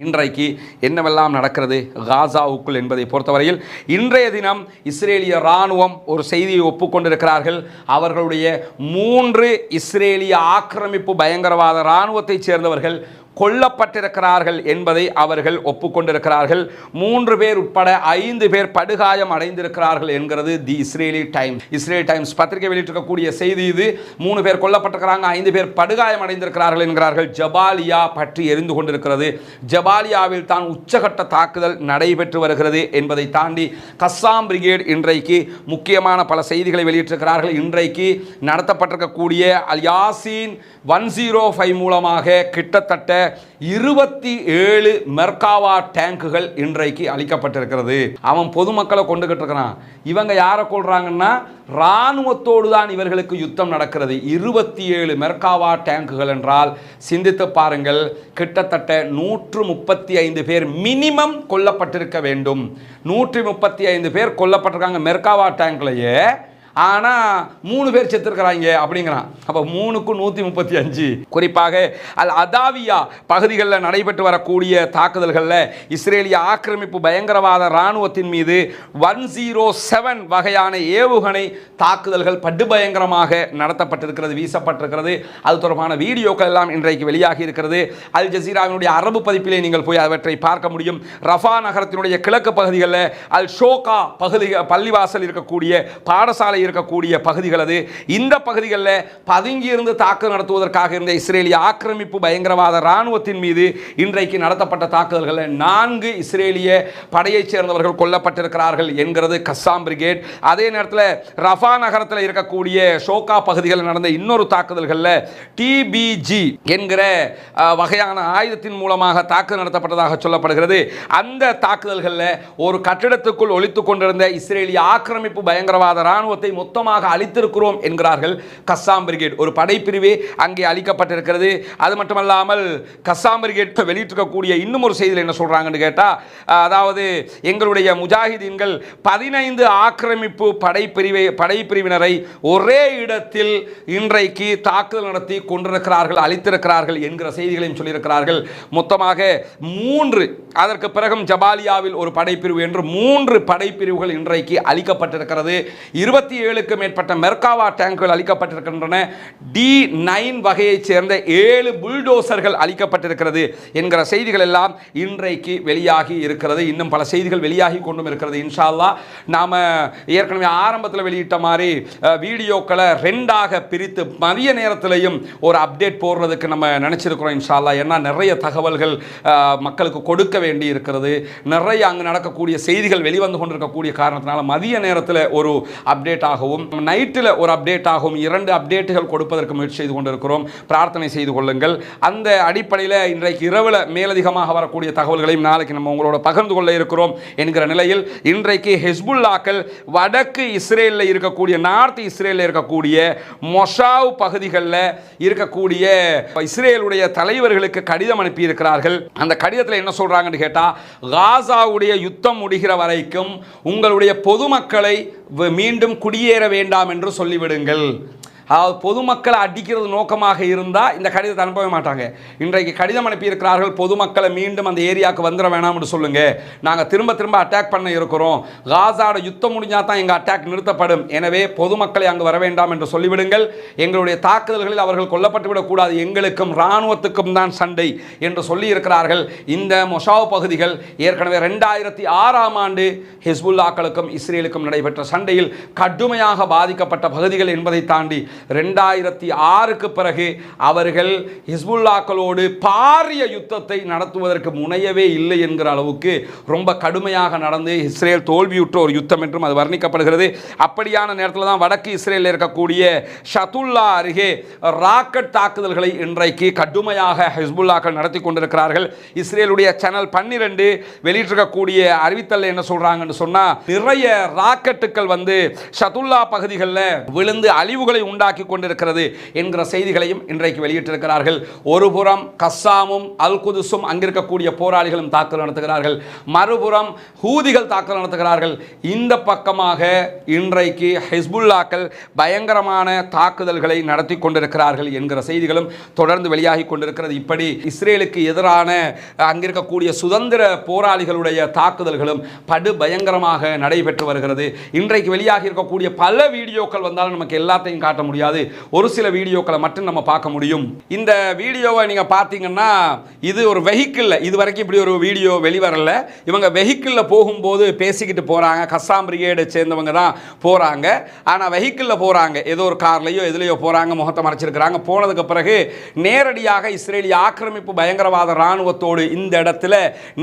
இன்றைக்கு என்னவெல்லாம் நடக்கிறது? காசாவுக்குள் என்பதை பொறுத்தவரையில் இன்றைய தினம் இஸ்ரேலிய இராணுவம் ஒரு செய்தியை ஒப்புக்கொண்டிருக்கிறார்கள். அவர்களுடைய மூன்று இஸ்ரேலிய ஆக்கிரமிப்பு பயங்கரவாத இராணுவத்தைச் சேர்ந்தவர்கள் கொல்லப்பட்டிருக்கிறார்கள் என்பதை அவர்கள் ஒப்புக்கொண்டிருக்கிறார்கள். மூன்று பேர் உட்பட ஐந்து பேர் படுகாயம் அடைந்திருக்கிறார்கள் என்கிறது the Israeli Time Israel Times பத்திரிகை வெளியிட்டிருக்கக்கூடிய செய்தி இது. மூணு பேர் கொல்லப்பட்டிருக்கிறாங்க ஐந்து பேர் படுகாயம் அடைந்திருக்கிறார்கள் என்கிறார்கள். ஜபாலியா பற்றி எரிந்து கொண்டிருக்கிறது. ஜபாலியாவில் தான் உச்சகட்ட தாக்குதல் நடைபெற்று வருகிறது என்பதை தாண்டி கஸ்ஸாம் பிரிகேட் இன்றைக்கு முக்கியமான பல செய்திகளை வெளியிட்டிருக்கிறார்கள். இன்றைக்கு நடத்தப்பட்டிருக்கக்கூடிய Al Yasin one zero five மூலமாக கிட்டத்தட்ட இருபத்தி ஏழு மெர்காவா டேங்குகள் இன்றைக்கு அளிக்கப்பட்டிருக்கிறது. அவன் பொதுமக்களை கொண்டுகிட்டு இருக்கிறான். இவங்க யாரை கொள்றாங்கன்னா இராணுவத்தோடு தான் இவர்களுக்கு யுத்தம் நடக்கிறது. இருபத்தி ஏழு மெர்காவா டேங்குகள் என்றால் சிந்தித்து பாருங்கள் கிட்டத்தட்ட நூற்று முப்பத்தி ஐந்து பேர் மினிமம் கொல்லப்பட்டிருக்க வேண்டும். நூற்றி முப்பத்தி ஐந்து பேர் கொல்லப்பட்டிருக்காங்க மெர்காவா டேங்க்லையே. ஆனால் மூணு பேர் செத்துருக்கிறாங்க அப்படிங்கிறான். அப்போ மூணுக்கும் நூற்றி முப்பத்தி அஞ்சு. குறிப்பாக அல் அதாவியா பகுதிகளில் நடைபெற்று வரக்கூடிய தாக்குதல்களில் இஸ்ரேலிய ஆக்கிரமிப்பு பயங்கரவாத இராணுவத்தின் மீது ஒன் ஜீரோ செவன் வகையான ஏவுகணை தாக்குதல்கள் படுபயங்கரமாக நடத்தப்பட்டிருக்கிறது வீசப்பட்டிருக்கிறது. அது தொடர்பான வீடியோக்கள் எல்லாம் இன்றைக்கு வெளியாகி இருக்கிறது. அல் ஜசீராவினுடைய அரபு பதிப்பிலே நீங்கள் போய் அவற்றை பார்க்க முடியும். ரஃபா நகரத்தினுடைய கிழக்கு பகுதிகளில் அல் ஷோகா பகுதி பள்ளிவாசல் இருக்கக்கூடிய பாடசாலை இருக்கக்கூடிய பகுதிகள் அது. இந்த பகுதிகளில் பதுங்கியிருந்து தாக்குதல் நடத்துவதற்காக இருந்த இஸ்ரேலிய ஆக்கிரமிப்பு பயங்கரவாத இராணுவத்தின் மீது இன்றைக்கு நடத்தப்பட்ட தாக்குதல்களில் நான்கு இஸ்ரேலிய படையைச் சேர்ந்தவர்கள் கொல்லப்பட்டிருக்கிறார்கள் என்கிறது கஸ்ஸாம் பிரிகேட். அதே நேரத்தில் ரஃபா நகரத்தில் இருக்கக்கூடிய ஷோகா பகுதிகளில் நடந்த இன்னொரு தாக்குதல்களில் டிபிஜி என்கிற வகையான ஆயுதத்தின் மூலமாக தாக்குதல் நடத்தப்பட்டதாக சொல்லப்படுகிறது. அந்த தாக்குதல்களில் ஒரு கட்டிடத்துக்குள் ஒழித்துக் கொண்டிருந்த இஸ்ரேலிய ஆக்கிரமிப்பு பயங்கரவாத இராணுவத்தை மொத்தமாக அழித்திருக்கிறோம் என்கிறார்கள் கஸ்ஸாம் பிரிகேட். ஒரு படைப்பிரிவே அங்கே அழிக்கப்பட்டிருக்கிறது. அது மட்டுமல்லாமல் கஸ்ஸாம் பிரிகேட் வெளியிட்டிருக்கக்கூடிய இன்னும் ஒரு செய்தியில் என்ன சொல்கிறாங்கன்னு கேட்டால் அதாவது எங்களுடைய முஜாஹிதீன்கள் பதினைந்து ஆக்கிரமிப்பு படைப்பிரிவை படைப்பிரிவினரை ஒரே இடத்தில் இன்றைக்கு தாக்குதல் நடத்தி கொண்டிருக்கிறார்கள் அழித்திருக்கிறார்கள் என்கிற செய்திகளையும் சொல்லியிருக்கிறார்கள். மொத்தமாக மூன்று அதற்கு பிறகும் ஜபாலியாவில் ஒரு படைப்பிரிவு என்று மூன்று படைப்பிரிவுகள் இன்றைக்கு அளிக்கப்பட்டிருக்கிறது இருபத்தி ஏழுக்கு மேற்பட்ட மெர்காவா டேங்குகள் அளிக்கப்பட்டிருக்கின்றன டி நைன் வகையைச் சேர்ந்த ஏழு புல்டோசர்கள் அளிக்கப்பட்டிருக்கிறது என்கிற செய்திகள் எல்லாம் இன்றைக்கு வெளியாகி இருக்கிறது. இன்னும் பல செய்திகள் வெளியாகி கொண்டும் இருக்கிறது. இன்ஷால்லா நாம் நாம ஏற்கனவே ஆரம்பத்தில் வெளியிட்ட மாதிரி வீடியோக்களை ரெண்டாக பிரித்து மதிய நேரத்திலையும் ஒரு அப்டேட் போடுறதுக்கு நம்ம நினச்சிருக்கிறோம் இன்ஷால்லா ஏன்னா நிறைய தகவல்கள் மக்களுக்கு கொடுக்க வேண்டி இருக்கிறது. நிறைய அங்கு நடக்கக்கூடிய செய்திகள் வெளிவந்து கொண்டிருக்கக்கூடிய காரணத்தினால மதிய நேரத்தில் ஒரு அப்டேட் ஆகவும் நைட்டில் ஒரு அப்டேட் ஆகவும் இரண்டு அப்டேட்டுகள் கொடுப்பதற்கு முயற்சி செய்து கொண்டிருக்கிறோம். பிரார்த்தனை செய்து கொள்ளுங்கள். அந்த அடிப்படையில் இன்றைக்கு இரவில் மேலதிகமாக வரக்கூடிய தகவல்களையும் நாளைக்கு நம்ம உங்களோட பகிர்ந்து கொள்ள இருக்கிறோம் என்கிற நிலையில் இன்றைக்கு ஹெஸ்புல்லாக்கள் வடக்கு இஸ்ரேலில் இருக்கக்கூடிய நார்த் இஸ்ரேலில் இருக்கக்கூடிய மொஷாவ் பகுதிகளில் இருக்கக்கூடிய இஸ்ரேலுடைய தலைவர்களுக்கு கடிதம் அனுப்பியிருக்கிறார்கள். அந்த கடிதத்தில் என்ன சொல்றாங்கன்னு கேட்டால் காசாவுடைய யுத்தம் முடிகிற வரைக்கும் உங்களுடைய பொதுமக்களை மீண்டும் குடி குடியேற வேண்டாம் என்று சொல்லிவிடுங்கள். அதாவது பொதுமக்களை அடிக்கிறது நோக்கமாக இருந்தால் இந்த கடிதத்தை அனுப்பவே மாட்டாங்க. இன்றைக்கு கடிதம் அனுப்பியிருக்கிறார்கள் பொதுமக்களை மீண்டும் அந்த ஏரியாவுக்கு வந்துட வேணாம்னு சொல்லுங்க. நாங்கள் திரும்ப திரும்ப அட்டாக் பண்ண இருக்கிறோம். காசாட யுத்தம் முடிஞ்சால் தான் எங்கள் அட்டாக் நிறுத்தப்படும். எனவே பொதுமக்களை அங்கு வர வேண்டாம் என்று சொல்லிவிடுங்கள். எங்களுடைய தாக்குதல்களில் அவர்கள் கொல்லப்பட்டு விடக்கூடாது. எங்களுக்கும் இராணுவத்துக்கும் தான் சண்டை என்று சொல்லியிருக்கிறார்கள். இந்த மொஷாவ் பகுதிகள் ஏற்கனவே ரெண்டாயிரத்தி ஆறாம் ஆண்டு ஹிஸ்புல்லாக்களுக்கும் இஸ்ரேலுக்கும் நடைபெற்ற சண்டையில் கடுமையாக பாதிக்கப்பட்ட பகுதிகள் என்பதை தாண்டி ரெண்டாயிரத்தி ஆறுக்கு பிறகு அவர்கள் ஹிஸ்புல்லாக்களோடு பாரிய யுத்தத்தை நடத்துவதற்கு முனையவே இல்லை என்கிற அளவுக்கு ரொம்ப கடுமையாக நடந்து இஸ்ரேல் தோல்வியுற்ற ஒரு யுத்தம் என்றும் அது வர்ணிக்கப்படுகிறது. அப்படியான நேரத்தில் தான் வடக்கு இஸ்ரேலில் இருக்கக்கூடிய ஷதுல்லா அருகே ராக்கெட் தாக்குதல்களை இன்றைக்கு கடுமையாக ஹிஸ்புல்லாக்கள் நடத்தி கொண்டிருக்கிறார்கள். இஸ்ரேலுடைய சேனல் பன்னிரெண்டு வெளியிட்டிருக்கக்கூடிய அறிவித்தல் என்ன சொல்கிறாங்கன்னு சொன்னால் நிறைய ராக்கெட்டுகள் வந்து ஷதுல்லா பகுதிகளில் விழுந்து அழிவுகளை உண்டா உண்டாக்கி கொண்டிருக்கிறது என்கிற செய்திகளையும் இன்றைக்கு வெளியிட்டிருக்கிறார்கள். ஒருபுறம் கஸ்ஸாமும் அல் குதுசும் அங்கிருக்கக்கூடிய போராளிகளும் தாக்குதல் நடத்துகிறார்கள். மறுபுறம் ஹூதிகள் தாக்குதல் நடத்துகிறார்கள். இந்த பக்கமாக இன்றைக்கு ஹிஸ்புல்லாக்கள் பயங்கரமான தாக்குதல்களை நடத்தி கொண்டிருக்கிறார்கள் என்கிற செய்திகளும் தொடர்ந்து வெளியாகி கொண்டிருக்கிறது. இப்படி இஸ்ரேலுக்கு எதிரான அங்கிருக்கக்கூடிய சுதந்திர போராளிகளுடைய தாக்குதல்களும் படு பயங்கரமாக நடைபெற்று வருகிறது. இன்றைக்கு வெளியாகி இருக்கக்கூடிய பல வீடியோக்கள் வந்தாலும் நமக்கு எல்லாத்தையும் காட்ட முடியும் முடியாது. ஒரு சில வீடியோக்களை மட்டும் நம்ம பார்க்க முடியும். இந்த வீடியோவை நீங்கள் பார்த்தீங்கன்னா இது ஒரு வெஹிக்கிளில் இது வரைக்கும் இப்படி ஒரு வீடியோ வெளிவரல. இவங்க வெஹிக்கிளில் போகும்போது பேசிக்கிட்டு போகிறாங்க கஸ்ஸாம் பிரிகேடை சேர்ந்தவங்க தான் போகிறாங்க ஆனால் வெஹிக்கிளில் போகிறாங்க ஏதோ ஒரு கார்லையோ எதுலையோ போகிறாங்க முகத்தை மறைச்சிருக்கிறாங்க. போனதுக்கு பிறகு நேரடியாக இஸ்ரேலிய ஆக்கிரமிப்பு பயங்கரவாத இராணுவத்தோடு இந்த இடத்துல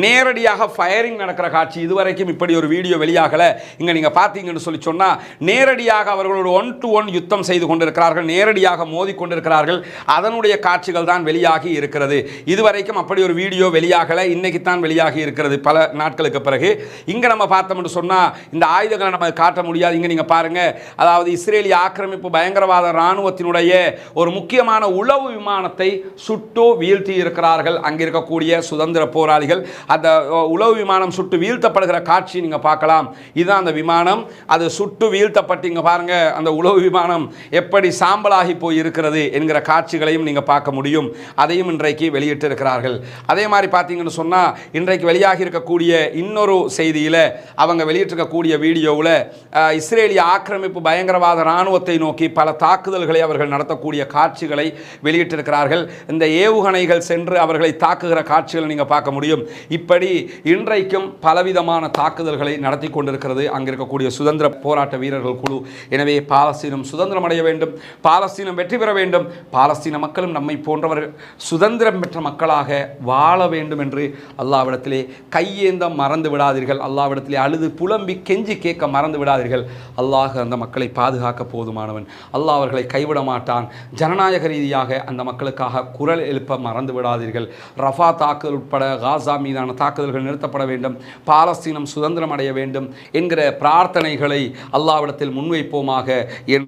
நேரடியாக ஃபயரிங் நடக்கிற காட்சி இதுவரைக்கும் இப்படி ஒரு வீடியோ வெளியாகலை. இங்கே நீங்கள் பார்த்தீங்கன்னு சொல்லி சொன்னால் நேரடியாக அவர்களோடு ஒன் டு ஒன் யுத்தம் செய்து கொண்டு கொண்டிருக்கிறார்கள் நேரடியாக மோதிக்கொண்டிருக்கிறார்கள் அதனுடைய காட்சிகள் தான் வெளியாகி இருக்கிறது. இதுவரைக்கும் அப்படி ஒரு வீடியோ வெளியாகலை. இன்னைக்கு தான் வெளியாகி இருக்கிறது பல நாட்களுக்கு பிறகு. இங்கே நம்ம பார்த்தோம்னு சொன்னால் இந்த ஆயுதங்களை நம்ம காட்ட முடியாது. இங்கே நீங்கள் பாருங்கள் அதாவது இஸ்ரேலிய ஆக்கிரமிப்பு பயங்கரவாத இராணுவத்தினுடைய ஒரு முக்கியமான உளவு விமானத்தை சுட்டு வீழ்த்தி இருக்கிறார்கள். அங்கே இருக்கக்கூடிய சுதந்திர போராளிகள். அந்த உளவு விமானம் சுட்டு வீழ்த்தப்படுகிற காட்சி நீங்கள் பார்க்கலாம். இதுதான் அந்த விமானம். அது சுட்டு வீழ்த்தப்பட்டு இங்கே பாருங்கள் அந்த உளவு விமானம் எப்படி சாம்பலாகி போய் இருக்கிறது என்கிற காட்சிகளையும் நீங்கள் பார்க்க முடியும். அதையும் இன்றைக்கு வெளியிட்டிருக்கிறார்கள். அதே மாதிரி பார்த்தீங்கன்னு சொன்னால் இன்றைக்கு வெளியாகி இருக்கக்கூடிய இன்னொரு செய்தியில் அவங்க வெளியிட்டிருக்கக்கூடிய வீடியோவில் இஸ்ரேலிய ஆக்கிரமிப்பு பயங்கரவாத இராணுவத்தை நோக்கி பல தாக்குதல்களை அவர்கள் நடத்தக்கூடிய காட்சிகளை வெளியிட்டிருக்கிறார்கள். இந்த ஏவுகணைகள் சென்று அவர்களை தாக்குகிற காட்சிகளை நீங்கள் பார்க்க முடியும். இப்படி இன்றைக்கும் பலவிதமான தாக்குதல்களை நடத்தி கொண்டிருக்கிறது. அங்கிருக்கக்கூடிய சுதந்திர போராட்ட வீரர்கள் குழு. எனவே பாலஸ்தீனம் சுதந்திரம் அடைய வேண்டும். பாலஸ்தீனம் வெற்றி பெற வேண்டும். பாலஸ்தீன மக்களும் நம்மை போன்றவர்கள் சுதந்திரம் பெற்ற மக்களாக வாழ வேண்டும் என்று அல்லாவிடத்திலே கையேந்த மறந்து விடாதீர்கள். அல்லாவிடத்திலே அழுது புலம்பி கெஞ்சி கேட்க மறந்து விடாதீர்கள். அல்லாஹ் அந்த மக்களை பாதுகாக்க போதுமானவன். அல்லாஹ் அவர்களை கைவிட மாட்டான். ஜனநாயக ரீதியாக அந்த மக்களுக்காக குரல் எழுப்ப மறந்து விடாதீர்கள். ரஃபா தாக்குதல் உட்பட காசா மீதான தாக்குதல்கள் நிறுத்தப்பட வேண்டும். பாலஸ்தீனம் சுதந்திரம் அடைய வேண்டும் என்கிற பிரார்த்தனைகளை அல்லாவிடத்தில் முன்வைப்போமாக என்